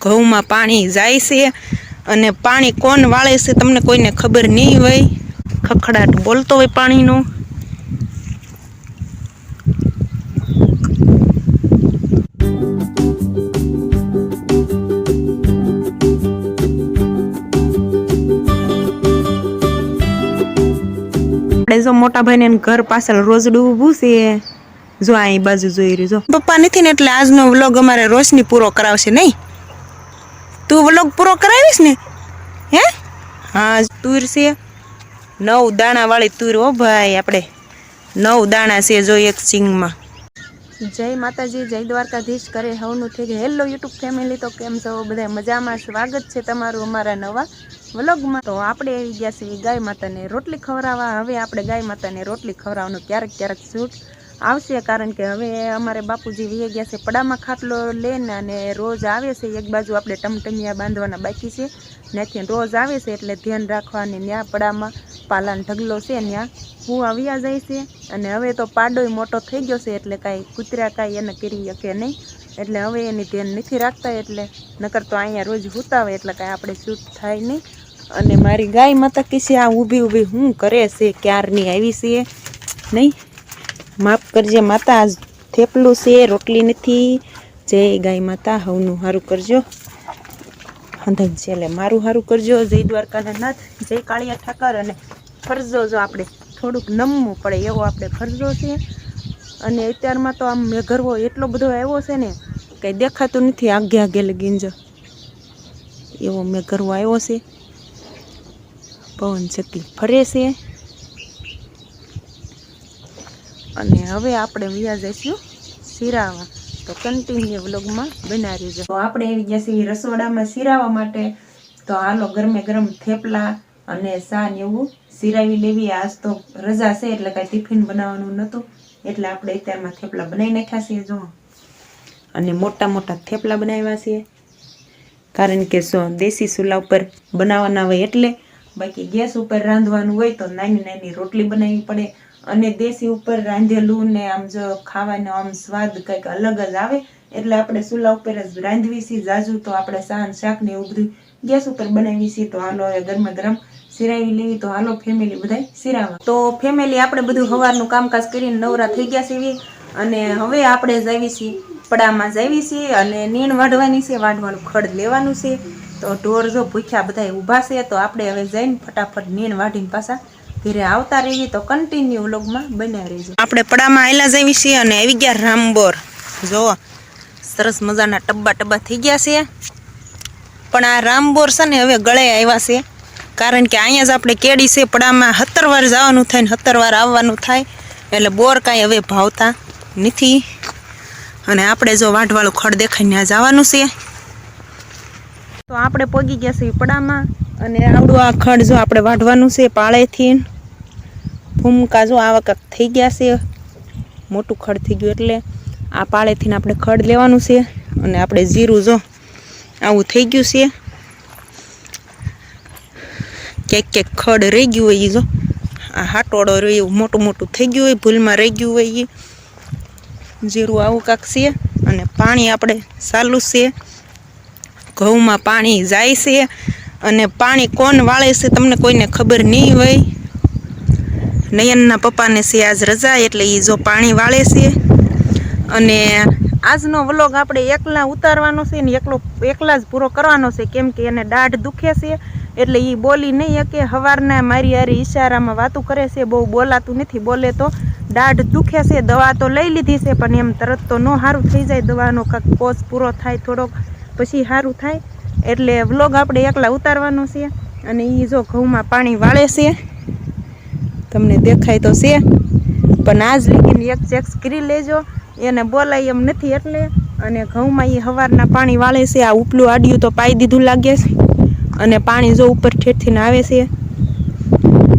ઘઉંમાં પાણી જાય છે અને પાણી કોણ વાળે છે તમને કોઈને ખબર નહીં હોય. ખખડાટ બોલતો હોય પાણીનો. આપણે જો મોટા ભાઈને ઘર પાછળ રોજડું ઊભું છે જો આ અહીં બાજુ જોઈ રહ્યું જો. પપ્પા નથી ને એટલે આજનો વ્લોગ અમારે રોશની પૂરો કરાવશે નહીં? તું વ્લોગ પૂરો કરાવીશ ને? હે? હા, તુર છે. નવ દાણાવાળી તુર હો ભાઈ આપણે. નવ દાણા છે જો એક સિંગમાં. જય માતાજી, જય દ્વારકાધીશ. કરે હવનું થઈ ગયું હેલો યુટ્યુબ ફેમિલી તો કેમ છો? બધા મજામાં? સ્વાગત છે તમારું અમારા નવા વ્લોગમાં તો આપણે આવી ગયા છીએ ગાય માતાને રોટલી ખવડાવવા. હવે આપણે ગાય માતાને રોટલી ખવડાવવાનું ક્યારેક ક્યારેક શૂટ આવશે, કારણ કે હવે અમારે બાપુજી વીએ ગયા છે. પડામાં ખાટલો લઈને અને રોજ આવે છે. એક બાજુ આપણે ટમટમિયા બાંધવાના બાકી છે. ત્યાંથી રોજ આવે છે, એટલે ધ્યાન રાખવાની ત્યાં પડામાં પાલાન ઢગલો છે ત્યાં હું આવ્યા જાય છે. અને હવે તો પાડોય મોટો થઈ ગયો છે, એટલે કાંઈ કૂતરા કાંઈ એને કરી શકે નહીં. એટલે હવે એની ધ્યાન નથી રાખતા, એટલે નકર તો અહીંયા રોજ હુતાવે, એટલે કાંઈ આપણે શૂટ થાય નહીં. અને મારી ગાય માતા છે, આ ઊભી ઊભી હું કરે છે? ક્યારની આવી છે? નહીં. માફ કરજે માતા, આજ થેપલું છે, રોટલી નથી. જય ગાય માતા, હવનું સારું કરજો. હંધન છે એટલે મારું સારું કરજો. જય દ્વારકાના નાથ જય કાળિયા ઠાકર અને ફરજો જો આપણે થોડુંક નમવું પડે એવો આપણે ફરજો છે. અને અત્યારમાં તો આમ મેઘરવો એટલો બધો આવ્યો છે ને, કંઈ દેખાતું નથી. આગે આગે લગીને જો એવો મેઘરવો આવ્યો છે. પવન ચક્કી ફરે છે. અને હવે આપણે વ્યા જઈશું શિરાવા. તો કન્ટિન્યુ વ્લોગમાં બનાવી છે તો આપણે આવી ગયા રસોડામાં શિરાવા માટે. તો હાલો ગરમે ગરમ થેપલા અને સા ને એવું સિરાવી લેવી. આજ તો રજા છે, એટલે કાંઈ ટિફિન બનાવવાનું નહોતું. એટલે આપણે અત્યારમાં થેપલા બનાવી નાખ્યા છીએ જો અને મોટા મોટા થેપલા બનાવ્યા છીએ. કારણ કે શું, દેશી ચૂલા ઉપર બનાવવાના હોય એટલે. બાકી ગેસ ઉપર રાંધવાનું હોય તો નાની નાની રોટલી બનાવવી પડે. અને દેશી ઉપર રાંધેલું ને આમ જો ખાવાનો આમ સ્વાદ કંઈક અલગ જ આવે, એટલે આપણે ચૂલા ઉપર જ રાંધવી છીએ જાજુ તો આપણે સાન શાક ને એવું બધું ગેસ ઉપર બનાવી છીએ તો હાલો હવે ગરમા ગરમ સિરાવી લેવી. તો હાલો ફેમિલી બધા સિરાવા. તો ફેમિલી આપણે બધું સવારનું કામકાજ કરીને નવરા થઈ ગયા છીએ. અને હવે આપણે જાવી છીએ, પડામાં જાવી છીએ અને નીણ વાઢવાની છે, વાઢવાનું ખડ લેવાનું છે. તો ઢોર જો ભૂખ્યા બધા ઊભા છે, તો આપણે હવે જઈને ફટાફટ નીણ વાઢીને પાછા ઘરે આવતા રહીએ તો કન્ટિન્યુ વ્લોગમાં બન્યા રહીજો. આપણે પડામાં આયલા જઈએ છીએ અને આવી ગયા રામબોર. જો સરસ મજાના ટબ્બા ટબ્બા થઈ ગયા છે. પણ આ રામબોર છે ને હવે ગળે આવ્યા છે. કારણ કે અહીંયા જ આપણે કેડી છે, પડામાં સત્તર વાર જવાનું થાય ને સત્તર વાર આવવાનું થાય. એટલે બોર કાંઈ હવે ભાવતા નથી. અને આપણે જો વાઢવાળું ખડ ત્યાં જવાનું છે. તો આપણે પોગી ગયા છીએ પડામાં. અને આવડું આ ખડ જો આપણે વાઢવાનું છે પાળેથી. ફૂમકા જો આવા કાંક થઈ ગયા છે. મોટું ખડ થઈ ગયું એટલે આ પાળેથી આપણે ખડ લેવાનું છે અને આપણે જીરું જો આવું થઈ ગયું છે. ક્યાંક ક્યાંક ખડ રહી ગયું હોય જો. આ હાટોડો રહ્યું મોટું મોટું થઈ ગયું હોય, ભૂલમાં રહી ગયું હોય ઈ. જીરું આવું કાંક છે અને પાણી આપણે ચાલુ છે. ઘઉંમાં પાણી જાય છે. અને પાણી કોણ વાળે છે તમને કોઈને ખબર નહીં હોય. નયનના પપ્પાને છે આજ રજા, એટલે એ જો પાણી વાળે છે. અને આજનો વ્લોગ આપણે એકલા ઉતારવાનો છે ને એકલો, એકલા જ પૂરો કરવાનો છે, કેમ કે એને દાઢ દુખે છે. એટલે એ બોલી નહીં શકે સવારના મારી હારી ઈશારામાં વાતું કરે છે, બહુ બોલાતું નથી, બોલે તો દાઢ દુખે છે, દવા તો લઈ લીધી છે, પણ એમ તરત તો ન સારું થઈ જાય, દવાનો કાંક પૂરો થાય થોડોક, પછી સારું થાય. એટલે વ્લોગ આપણે એકલા ઉતારવાનો છે અને એ જો ઘઉંમાં પાણી વાળે છે. તમને દેખાય તો છે. પણ આજ લીધીને એક ચેક્સ કરી લેજો. એને બોલાય એમ નથી એટલે. અને ઘઉંમાં એ સવારના પાણી વાળે છે. આ ઉપલું આડ્યું તો પાઈ દીધું લાગે છે. અને પાણી જો ઉપર ઠેઠથી આવે છે.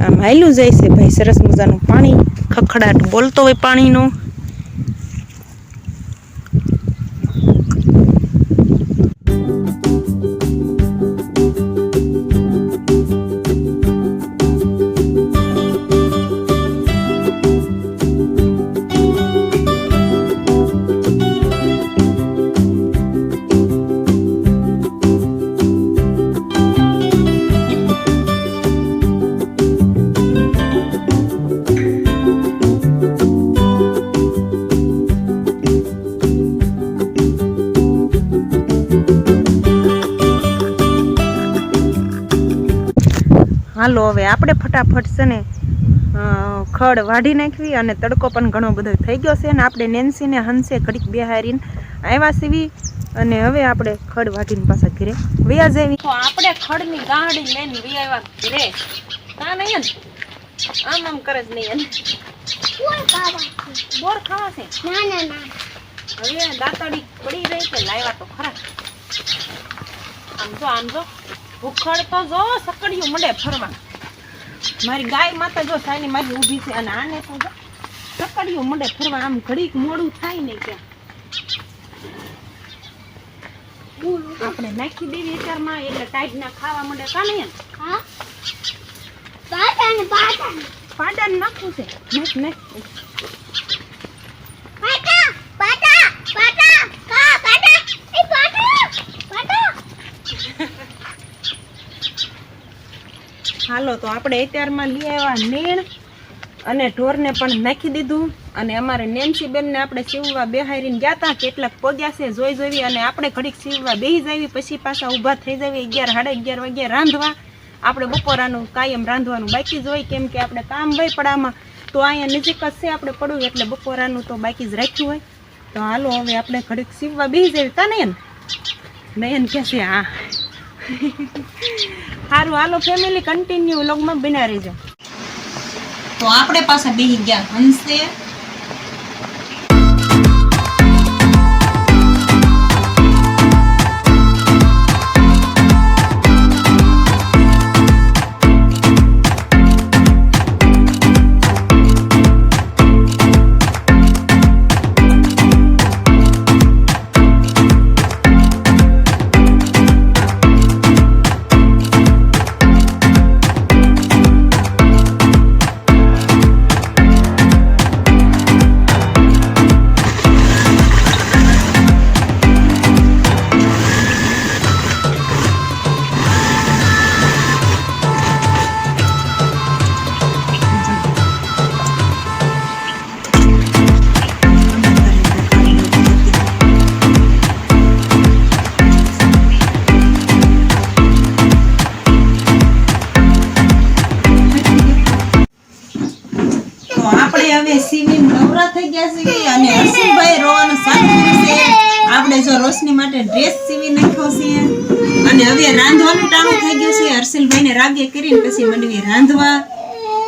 આમ હાલ્યું જાય છે ભાઈ, સરસ મજાનું પાણી. ખખડાટ બોલતો હોય પાણીનો. હાલો હવે આપણે ફટાફટ છે ને ખડ વાઢી નાખવી અને તડકો પણ ઘણો બધો થઈ ગયો છે અને આપણે નેન્સીને હંસે ઘડીક બેહારીને આવ્યા સીવી અને હવે આપણે ખડ વાઢીને પાછા ઘરે વ્યા જેવી. તો આપણે ખડની ગાડી લઈને વી ઘરે. કા નહીં આમ આમ કરે જ નહીં બોર ખાવા છે? હવે દાંતડી પડી રહી કે લાવ્યા તો ખરા. આમ જો આમ જો. ભૂખડ તો જો સકડિયું મળે ફરવા. મારી ગાય માતા જો સાની મારી ઊભી છે અને આને તો જો સકડિયું મંડે ફરવા આમ ઘડીક મોડું થાય ને ક્યાં. આપણે નાખી દેવી અત્યારમાં એટલે ટાઈટ ના ખાવા મંડે કા નહીં પાડા નાખવું છે. નાખ નાખ. હાલો, તો આપણે અત્યારમાં લઈ આવ્યા નેણ અને ઢોરને પણ નાખી દીધું. અને અમારે નેમસીબેનને આપણે સીવવા બેહારીને ગયા હતા કેટલાક પોગ્યા છે, જોઈ જોઈ, અને આપણે ઘડીક સીવવા બેહી જાવી, પછી પાછા ઊભા થઈ જાવી, અગિયાર, સાડા અગિયાર વાગ્યા રાંધવા. આપણે બપોરાનું કાયમ રાંધવાનું બાકી જ હોય, કેમ કે આપણે કામ હોય પડામાં, તો અહીંયા નજીક જ છે આપણે પડવું, એટલે બપોરાનું તો બાકી જ રાખ્યું હોય. તો હાલો, હવે આપણે ઘડીક સીવવા બેહી જાવી. તા નયન નયન કે છે, હા. સારું હાલો ફેમિલી કન્ટિન્યુ લોગમાં બિના રહેજો. તો આપણે પાસે બેહી ગયા હંસે.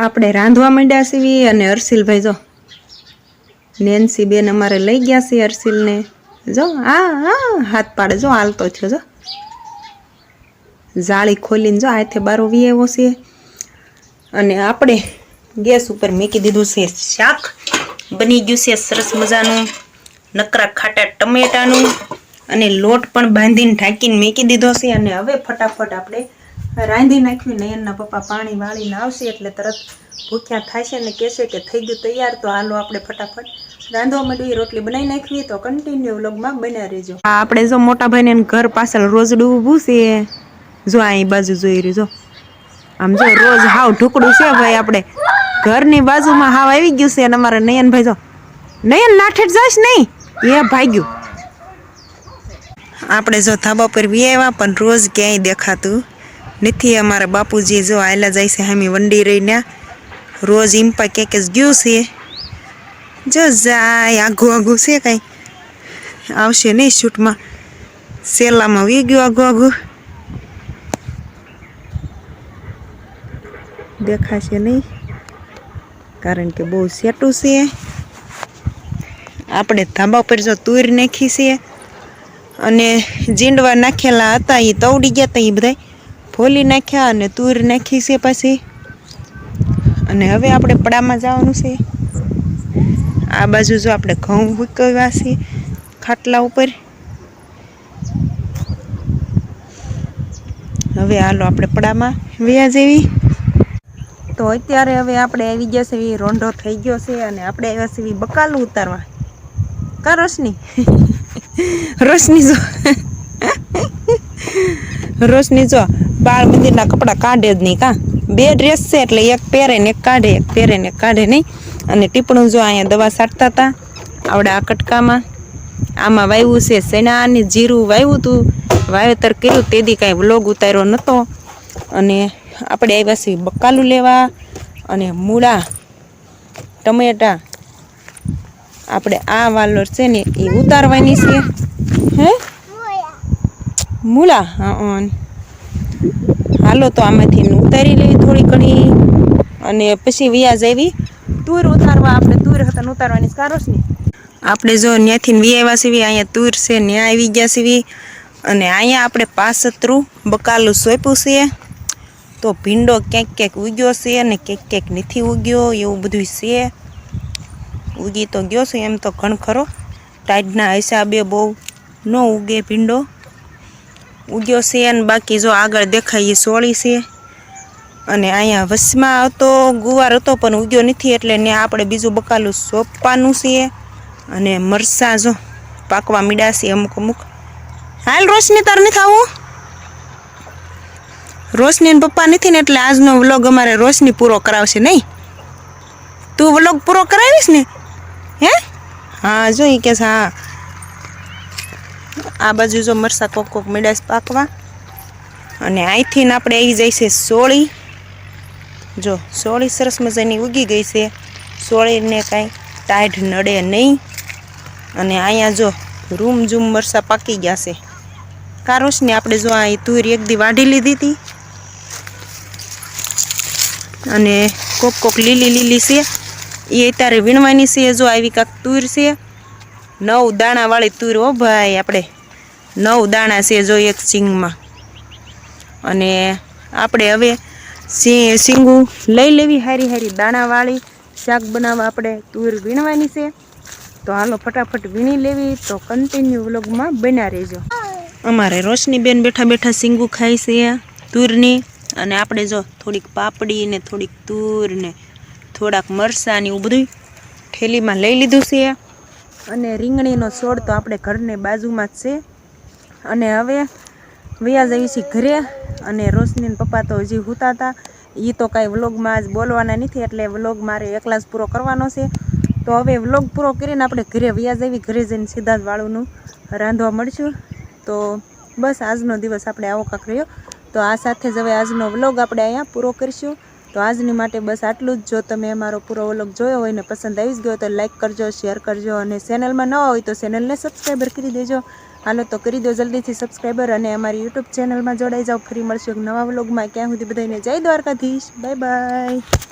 આપણે રાંધવા. માંડ્યા સીવી અને હર્ષિલભાઈ જો નેન્સી બેન અમારે લઈ ગયા છે હર્ષિલને. જો હા હા હાથ પાડે જો, હાલતો થયો જો. જાળી ખોલીને જો હાથે બારો વી આવ્યો છે. અને આપણે ગેસ ઉપર મૂકી દીધું છે શાક. બની ગયું છે સરસ મજાનું નકરા ખાટા ટમેટાનું. અને લોટ પણ બાંધીને ઢાંકીને મૂકી દીધો છે અને હવે ફટાફટ આપણે રાંધી નાખ્યું. નયનના પપ્પા પાણી વાળીને આવશે એટલે તરત ભૂખ્યા થશે ને કહેશે કે થઈ ગયું તૈયાર, તો હાલો આપણે ફટાફટ રાંધવા માંડવી રોટલી બનાવી નાખવી તો કન્ટિન્યુ વ્લોગમાં બન્યા રહેજો. આપણે જો મોટા ભાઈને ઘર પાછળ રોજડું ઊભું છે. જો અહીં બાજુ જોઈ રહ્યું, જો. આમ જો રોજ હાવ ઢુકડું છે ભાઈ આપણે. ઘરની બાજુમાં હાવ આવી ગયું છે અને અમારા નયનભાઈ જો નયન નાઠેટ જઈશ નહીં? એ ભાગ્યું. આપણે જો ધાબા પર આવ્યા પણ રોજ ક્યાંય દેખાતું નથી. અમારા બાપુજી જો આયલા જાય છે, હામી વંડી રહીને. રોજ ઇમ્પા ક્યાંક જ ગયું છે. જો જાય, આઘું આઘું છે કાંઈ. આવશે નહીં શૂટમાં. સેલામાં વી ગયું આઘું આઘું. દેખાશે નહીં. કારણ કે બહુ સેટું છે આપણે ધાબા પર જો તુર નાખી છે અને જીંડવા નાખેલા હતા એ તવડી ગયા હતા એ બધા ફોલી નાખ્યા અને તુર નાખી છે પછી. અને હવે આપણે પડામાં જવાનું છે. આ બાજુ જો આપણે ઘઉં ઉકવ્યા છે ખાટલા ઉપર. હવે હાલો આપણે પડામાં વ્યા જેવી. તો અત્યારે હવે આપણે આવી ગયા છે એ રોંઢો થઈ ગયો છે અને આપણે આવ્યા છે બકાલું ઉતારવા. કા રોશની? રોશની જો. રોશની જો, બાળ મંદિરના કપડાં કાઢે જ નહીં કા. બે ડ્રેસ છે એટલે એક પહેરે ને એક કાઢે, એક પહેરે ને એક કાઢે નહીં. અને ટીપણું જો અહીંયા દવા છાંટતા હતા, આવડે આ કટકામાં. આમાં વાવ્યું છે સેના અને જીરું વાવ્યું હતું વાવેતર કર્યું તે દી કાંઈ વ્લોગ ઉતાર્યો નહોતો. અને આપણે આવ્યા છીએ બકાલું લેવા અને મૂળા, ટમેટા. આપણે આ વાલોર છે ને એ ઉતારવાની છે. હે? મૂળા, હા હાલો તો આમાંથી ઉતારી લઈએ થોડી ઘણી. અને પછી વ્યાજ આવી. તુર ઉતારવા, આપણે તુર હતા ઉતારવાની કારોસ ને આપણે જો ત્યાંથી વી આવ્યા સીવી અહીંયા તુર છે ત્યાં આવી ગયા સીવી અને અહીંયા આપણે પાસતરું બકાલું સોંપ્યું છે. તો ભીંડો ક્યાંક ક્યાંક ઉગ્યો છે અને ક્યાંક ક્યાંક નથી ઉગ્યો, એવું બધું છે. ઉગી તો ગયો છે એમ તો ઘણ ખરો. ટાઈડના હિસાબે બહુ ન ઉગે ભીંડો. ઉગ્યો છે અને બાકી જો આગળ દેખાય એ સોળી છે. અને અહીંયા વસમાં હતો ગુવાર હતો પણ ઉગ્યો નથી એટલે ને આપણે બીજું બકાલું સોંપવાનું છે. અને મરસા જો પાકવા મીડા છે અમુક અમુક. હાલ રોશની તાર નથી આવું? રોશની પપ્પા નથી ને એટલે આજનો વ્લોગ અમારે રોશની પૂરો કરાવશે નહીં? તું વ્લોગ પૂરો કરાવીશ ને? હે? હા, જો એ કે હા. આ બાજુ જો મરસા કોક કોક મીડાશ પાકવા. અને અહીંથી આપણે આવી જાય છે સોળી. જો, સોળી સરસ મજાની ઉગી ગઈ છે. સોળીને કાંઈ ટાઢ નડે નહીં. અને અહીંયા જો રૂમ ઝૂમ મરસા પાકી ગયા છે. કારોશને આપણે જો આ તુર એક દી વાઢી લીધી હતી? અને કોક કોક લીલી લીલી છે. એ અત્યારે વીણવાની છે, જો આવી કાંક તુર છે. નવ દાણાવાળી તુર હો ભાઈ આપણે. નવ દાણા છે જો એક સિંગમાં. અને આપણે હવે સિંગું લઈ લેવી હારી હારી દાણાવાળી શાક બનાવવા આપણે તુર વીણવાની છે. તો હાલો ફટાફટ વીણી લેવી, તો કન્ટિન્યુ વ્લોગમાં બન્યા રહેજો. અમારે રોશની બેન બેઠા બેઠા સિંગું ખાય છે, તુરની. અને આપણે જો થોડીક પાપડી ને થોડીક તુર ને થોડાક મરસાં એવું બધું થેલીમાં લઈ લીધું છે. અને રીંગણીનો છોડ તો આપણે ઘરને બાજુમાં જ છે. અને હવે વ્યાજ જઈએ છીએ ઘરે અને રોશનીન પપ્પા તો હજી હુતા હતા. એ તો કાંઈ વ્લોગમાં આજ બોલવાના નથી એટલે વ્લોગ મારે એકલા જ પૂરો કરવાનો છે. તો હવે વ્લોગ પૂરો કરીને આપણે ઘરે વ્યાજ જઈએ ઘરે જઈને સીધા જ વાળુનું રાંધવા મળશું. તો બસ આજનો દિવસ આપણે આવો કાંક રહ્યો. તો આ સાથે જ હવે આજનો વ્લોગ આપણે અહીંયા પૂરો કરીશું. તો આજની માટે બસ આટલું જ. જો તમે અમારો પૂરો વ્લોગ જોયો હોય ને પસંદ આવી જ ગયો તો લાઇક કરજો શેર કરજો અને ચેનલમાં નવા હોય તો ચેનલને સબસ્ક્રાઈબર કરી દેજો. હાલો તો કરી દો જલ્દીથી સબસ્ક્રાઈબર અને અમારી યુટ્યુબ ચેનલમાં જોડાઈ જાઓ. ફરી મળશું એક નવા વ્લોગમાં. ક્યાં સુધી બધાને જય દ્વારકાધીશ. Bye bye